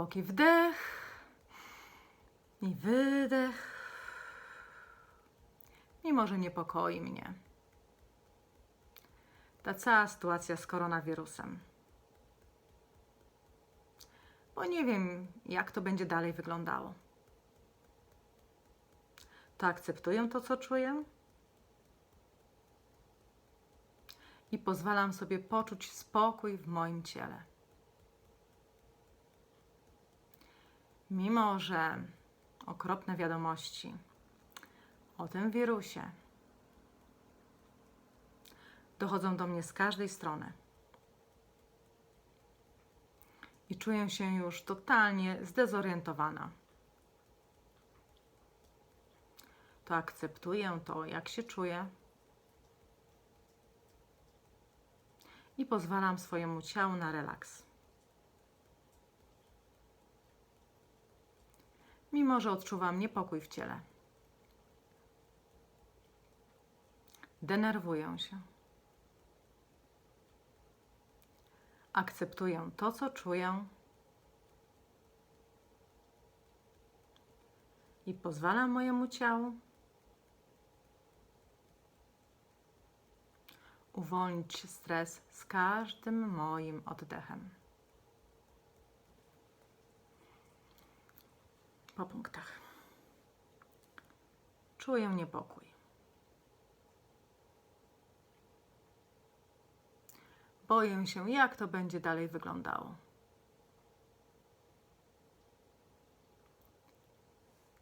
Głęboki wdech i wydech. Mimo, że niepokoi mnie ta cała sytuacja z koronawirusem. Bo nie wiem, jak to będzie dalej wyglądało. To akceptuję to, co czuję i pozwalam sobie poczuć spokój w moim ciele. Mimo, że okropne wiadomości o tym wirusie dochodzą do mnie z każdej strony. I czuję się już totalnie zdezorientowana. To akceptuję to, jak się czuję. I pozwalam swojemu ciału na relaks. Mimo, że odczuwam niepokój w ciele. Denerwuję się. Akceptuję to, co czuję i pozwalam mojemu ciału uwolnić stres z każdym moim oddechem. Po punktach. Czuję niepokój. Boję się, jak to będzie dalej wyglądało.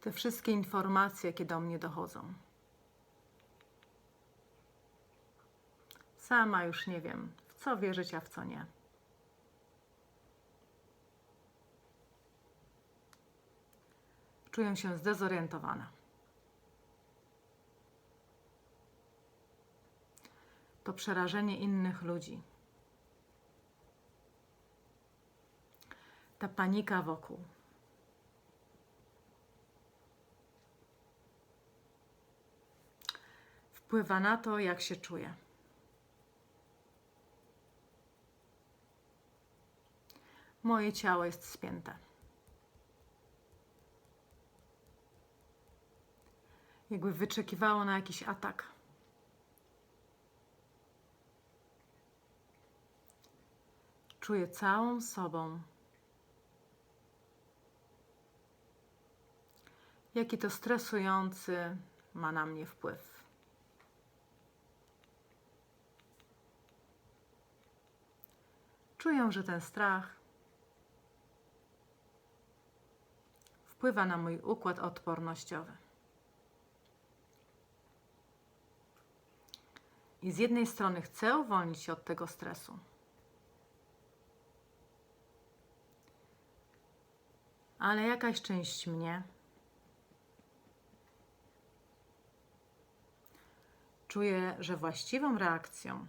Te wszystkie informacje, jakie do mnie dochodzą. Sama już nie wiem, w co wierzyć, a w co nie. Czuję się zdezorientowana. To przerażenie innych ludzi. Ta panika wokół. Wpływa na to, jak się czuję. Moje ciało jest spięte. Jakby wyczekiwało na jakiś atak. Czuję całą sobą, jaki to stresujący ma na mnie wpływ. Czuję, że ten strach wpływa na mój układ odpornościowy. I z jednej strony chcę uwolnić się od tego stresu, ale jakaś część mnie? Czuje, że właściwą reakcją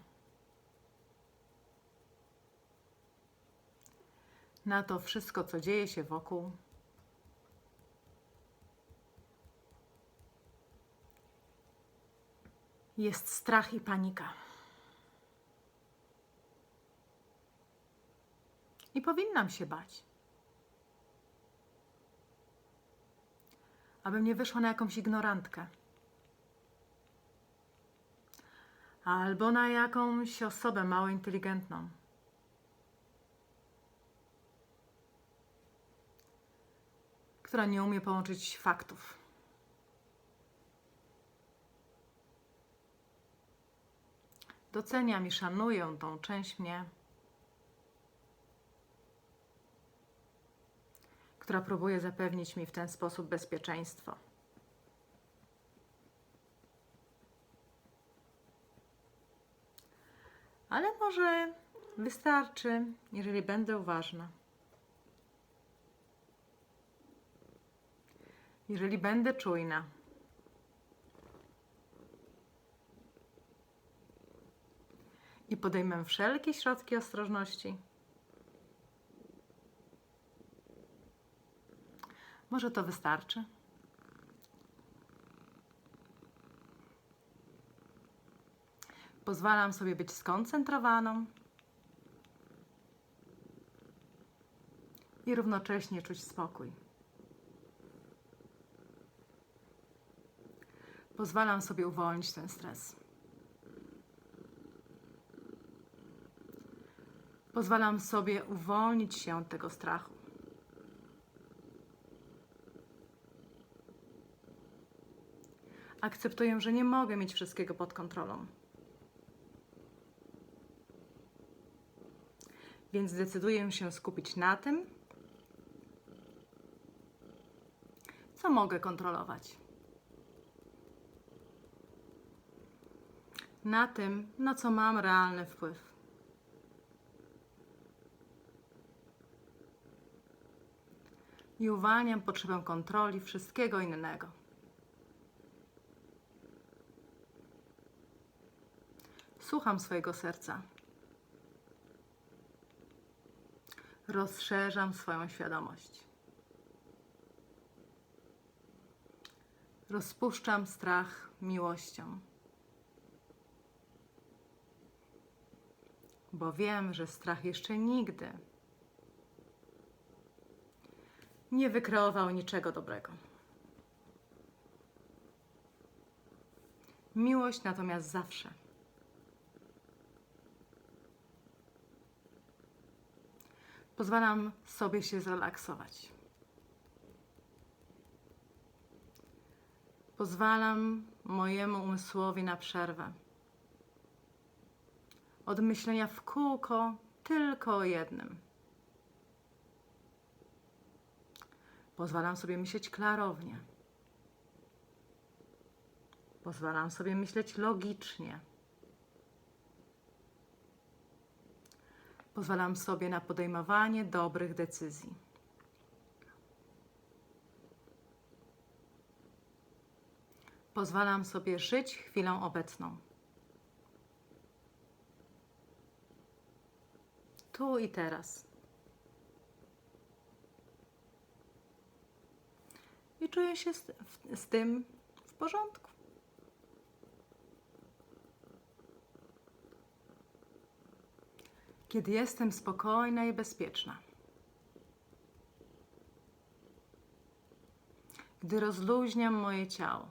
na to wszystko, co dzieje się wokół, jest strach i panika. I powinnam się bać. Abym nie wyszła na jakąś ignorantkę. Albo na jakąś osobę mało inteligentną. Która nie umie połączyć faktów. Doceniam i szanuję tą część mnie, która próbuje zapewnić mi w ten sposób bezpieczeństwo. Ale może wystarczy, jeżeli będę uważna. Jeżeli będę czujna. I podejmę wszelkie środki ostrożności. Może to wystarczy? Pozwalam sobie być skoncentrowaną i równocześnie czuć spokój. Pozwalam sobie uwolnić ten stres. Pozwalam sobie uwolnić się od tego strachu. Akceptuję, że nie mogę mieć wszystkiego pod kontrolą. Więc decyduję się skupić na tym, co mogę kontrolować. Na tym, na co mam realny wpływ. I uwalniam potrzebę kontroli wszystkiego innego. Słucham swojego serca. Rozszerzam swoją świadomość. Rozpuszczam strach miłością. Bo wiem, że strach jeszcze nigdy nie wykreował niczego dobrego. Miłość natomiast zawsze. Pozwalam sobie się zrelaksować. Pozwalam mojemu umysłowi na przerwę. Od myślenia w kółko tylko o jednym. Pozwalam sobie myśleć klarownie. Pozwalam sobie myśleć logicznie. Pozwalam sobie na podejmowanie dobrych decyzji. Pozwalam sobie żyć chwilą obecną. Tu i teraz. Czuję się z, z tym w porządku. Kiedy jestem spokojna i bezpieczna. Gdy rozluźniam moje ciało.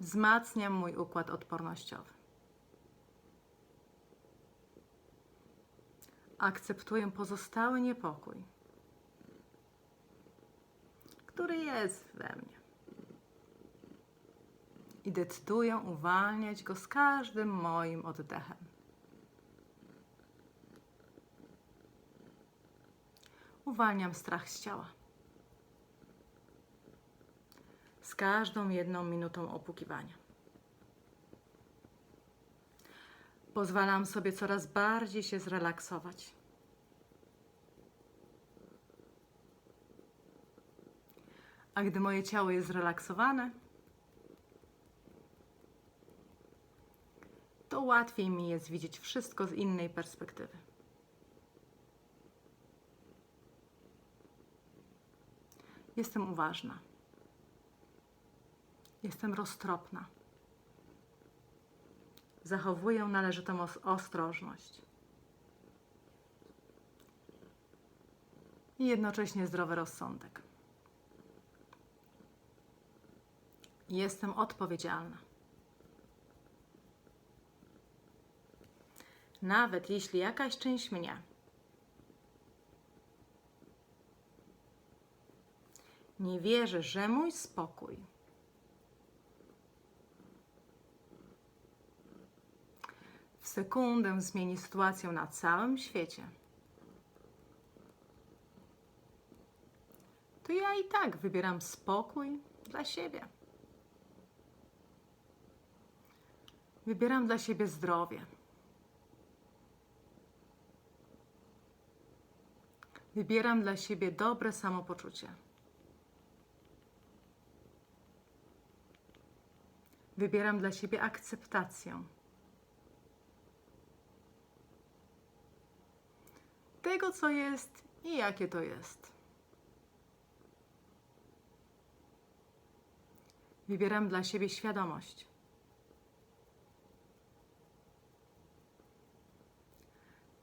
Wzmacniam mój układ odpornościowy. Akceptuję pozostały niepokój, który jest we mnie. I decyduję uwalniać go z każdym moim oddechem. Uwalniam strach z ciała. Z każdą jedną minutą opukiwania. Pozwalam sobie coraz bardziej się zrelaksować. A gdy moje ciało jest zrelaksowane, to łatwiej mi jest widzieć wszystko z innej perspektywy. Jestem uważna. Jestem roztropna. Zachowuję należytą os- ostrożność. I jednocześnie zdrowy rozsądek. Jestem odpowiedzialna. Nawet jeśli jakaś część mnie nie wierzy, że mój spokój w sekundę zmieni sytuację na całym świecie, to ja i tak wybieram spokój dla siebie. Wybieram dla siebie zdrowie. Wybieram dla siebie dobre samopoczucie. Wybieram dla siebie akceptację. Tego, co jest i jakie to jest. Wybieram dla siebie świadomość.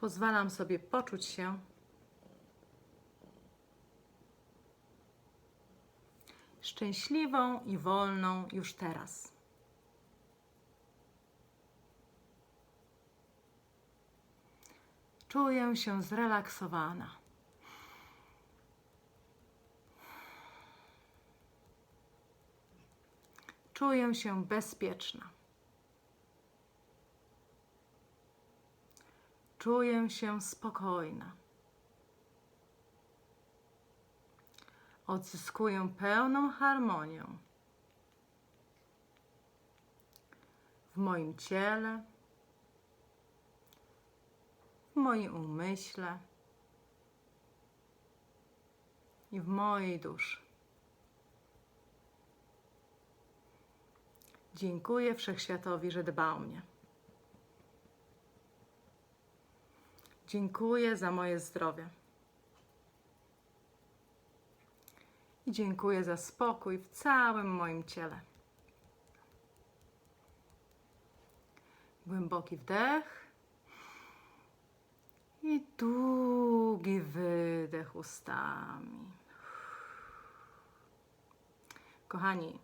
Pozwalam sobie poczuć się szczęśliwą i wolną już teraz. Czuję się zrelaksowana. Czuję się bezpieczna. Czuję się spokojna. Odzyskuję pełną harmonię w moim ciele, w moim umyśle i w mojej duszy. Dziękuję Wszechświatowi, że dba o mnie. Dziękuję za moje zdrowie. I dziękuję za spokój w całym moim ciele. Głęboki wdech i długi wydech ustami. Kochani,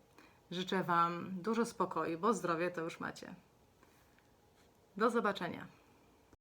życzę Wam dużo spokoju, bo zdrowie to już macie. Do zobaczenia.